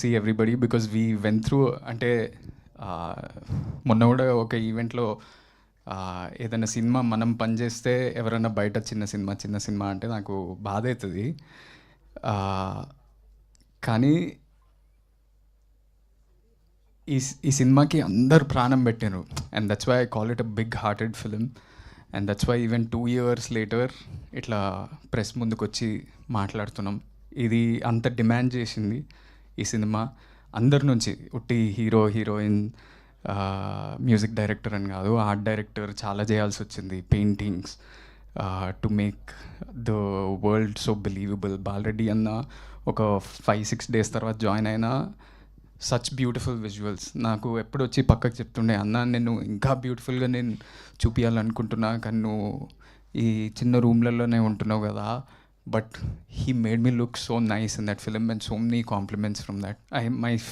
See everybody because we went through అంటే మొన్న కూడా ఒక ఈవెంట్లో ఏదైనా సినిమా మనం పనిచేస్తే ఎవరైనా బయట చిన్న సినిమా చిన్న సినిమా అంటే నాకు బాధ అవుతుంది కానీ ఈ ఈ సినిమాకి అందరు ప్రాణం పెట్టారు and that's why I call it a big hearted film and that's why even two years later ఇట్లా ప్రెస్ ముందుకు వచ్చి మాట్లాడుతున్నాం. ఇది అంత డిమాండ్ చేసింది. ఈ సినిమా అందరి నుంచి. ఉట్టి హీరో హీరోయిన్ మ్యూజిక్ డైరెక్టర్ అని కాదు ఆర్ట్ డైరెక్టర్ చాలా చేయాల్సి వచ్చింది. Paintings to make the world so believable Balareddy అన్న ఒక ఫైవ్ సిక్స్ డేస్ తర్వాత జాయిన్ అయినా సచ్ బ్యూటిఫుల్ విజువల్స్ నాకు ఎప్పుడు వచ్చి పక్కకు చెప్తుండే అన్న నేను ఇంకా బ్యూటిఫుల్గా నేను చూపించాలనుకుంటున్నా కానీ నువ్వు ఈ చిన్న రూమ్లలోనే ఉంటున్నావు కదా but he made me look so nice in that film and so many compliments from that. I my